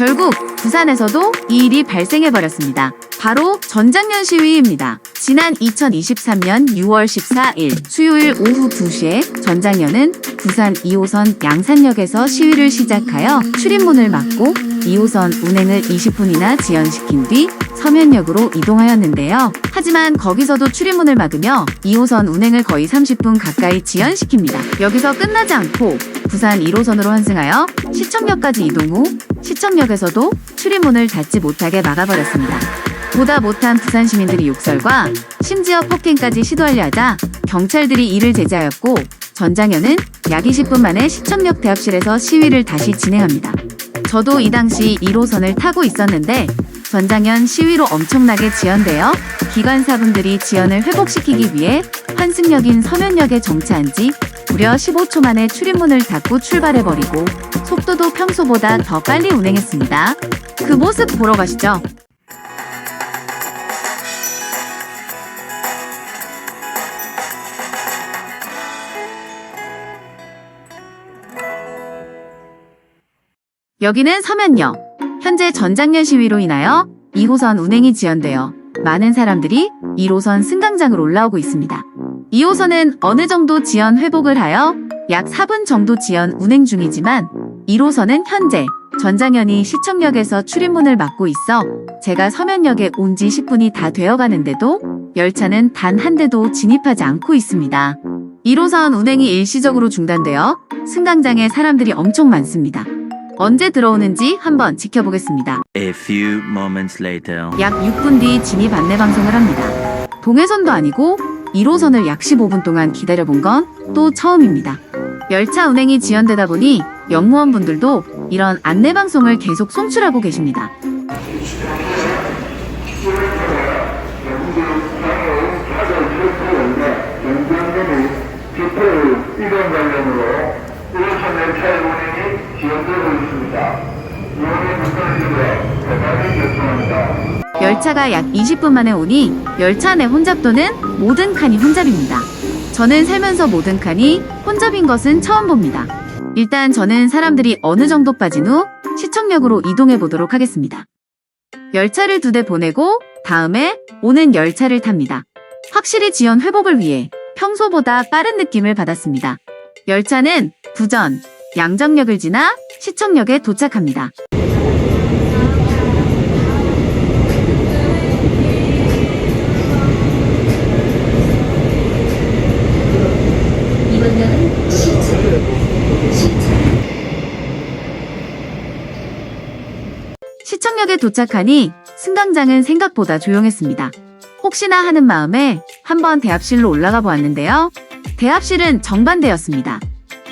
결국 부산에서도 이 일이 발생해버렸습니다. 바로 전장년 시위입니다. 지난 2023년 6월 14일 수요일 오후 2시에 전장년은 부산 2호선 양산역에서 시위를 시작하여 출입문을 막고 2호선 운행을 20분이나 지연시킨 뒤 서면역으로 이동하였는데요. 하지만 거기서도 출입문을 막으며 2호선 운행을 거의 30분 가까이 지연시킵니다. 여기서 끝나지 않고 부산 1호선으로 환승하여 시청역까지 이동 후 시청역에서도 출입문을 닫지 못하게 막아버렸습니다. 보다 못한 부산 시민들이 욕설과 심지어 폭행까지 시도하려 하자 경찰들이 이를 제지하였고 전장현은 약 20분 만에 시청역 대합실에서 시위를 다시 진행합니다. 저도 이 당시 1호선을 타고 있었는데 전장현 시위로 엄청나게 지연되어 기관사분들이 지연을 회복시키기 위해 환승역인 서면역에 정차한 지 무려 15초 만에 출입문을 닫고 출발해버리고 속도도 평소보다 더 빨리 운행했습니다. 그 모습 보러 가시죠. 여기는 서면역. 현재 전장년 시위로 인하여 2호선 운행이 지연되어 많은 사람들이 1호선 승강장으로 올라오고 있습니다. 2호선은 어느 정도 지연 회복을 하여 약 4분 정도 지연 운행 중이지만 1호선은 현재 전장현이 시청역에서 출입문을 막고 있어 제가 서면역에 온 지 10분이 다 되어 가는데도 열차는 단 한 대도 진입하지 않고 있습니다. 1호선 운행이 일시적으로 중단되어 승강장에 사람들이 엄청 많습니다. 언제 들어오는지 한번 지켜보겠습니다. A few moments later. 약 6분 뒤 진입 안내 방송을 합니다. 동해선도 아니고 1호선을 약 15분 동안 기다려본 건 또 처음입니다. 열차 운행이 지연되다 보니 영무원분들도 이런 안내 방송을 계속 송출하고 계십니다. 교토 이동 관련으로 1선 열차의 운행이 지연되고 있습니다. 이용의 불편을 위해 대단히 요청합니다. 열차가 약 20분 만에 오니 열차 내 혼잡도는 모든 칸이 혼잡입니다. 저는 살면서 모든 칸이 혼잡인 것은 처음 봅니다. 일단 저는 사람들이 어느 정도 빠진 후 시청역으로 이동해 보도록 하겠습니다. 열차를 두 대 보내고 다음에 오는 열차를 탑니다. 확실히 지연 회복을 위해 평소보다 빠른 느낌을 받았습니다. 열차는 부전, 양정역을 지나 시청역에 도착합니다. 시청역에 도착하니 승강장은 생각보다 조용했습니다. 혹시나 하는 마음에 한번 대합실로 올라가 보았는데요. 대합실은 정반대였습니다.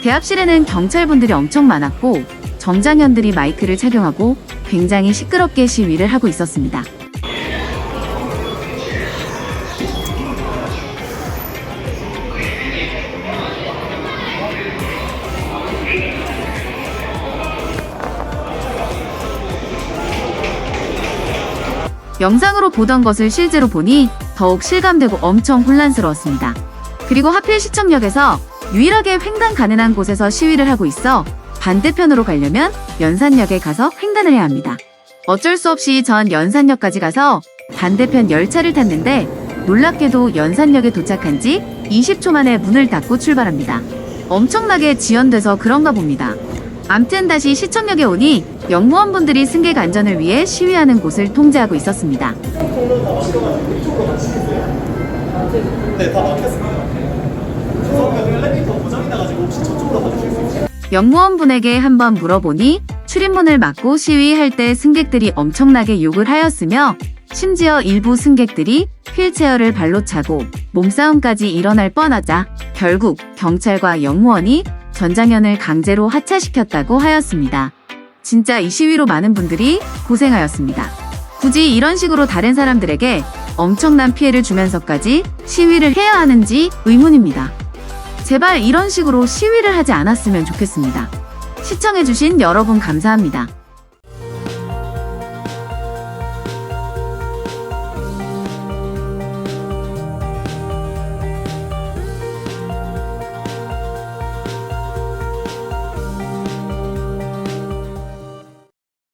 대합실에는 경찰분들이 엄청 많았고 정장현들이 마이크를 착용하고 굉장히 시끄럽게 시위를 하고 있었습니다. 영상으로 보던 것을 실제로 보니 더욱 실감되고 엄청 혼란스러웠습니다. 그리고 하필 시청역에서 유일하게 횡단 가능한 곳에서 시위를 하고 있어 반대편으로 가려면 연산역에 가서 횡단을 해야 합니다. 어쩔 수 없이 전 연산역까지 가서 반대편 열차를 탔는데 놀랍게도 연산역에 도착한 지 20초 만에 문을 닫고 출발합니다. 엄청나게 지연돼서 그런가 봅니다. 암튼 다시 시청역에 오니 영무원분들이 승객 안전을 위해 시위하는 곳을 통제하고 있었습니다. 네, 있어요? 영무원분에게 한번 물어보니 출입문을 막고 시위할 때 승객들이 엄청나게 욕을 하였으며 심지어 일부 승객들이 휠체어를 발로 차고 몸싸움까지 일어날 뻔하자 결국 경찰과 영무원이 전장현을 강제로 하차시켰다고 하였습니다. 진짜 이 시위로 많은 분들이 고생하였습니다. 굳이 이런 식으로 다른 사람들에게 엄청난 피해를 주면서까지 시위를 해야 하는지 의문입니다. 제발 이런 식으로 시위를 하지 않았으면 좋겠습니다. 시청해주신 여러분 감사합니다.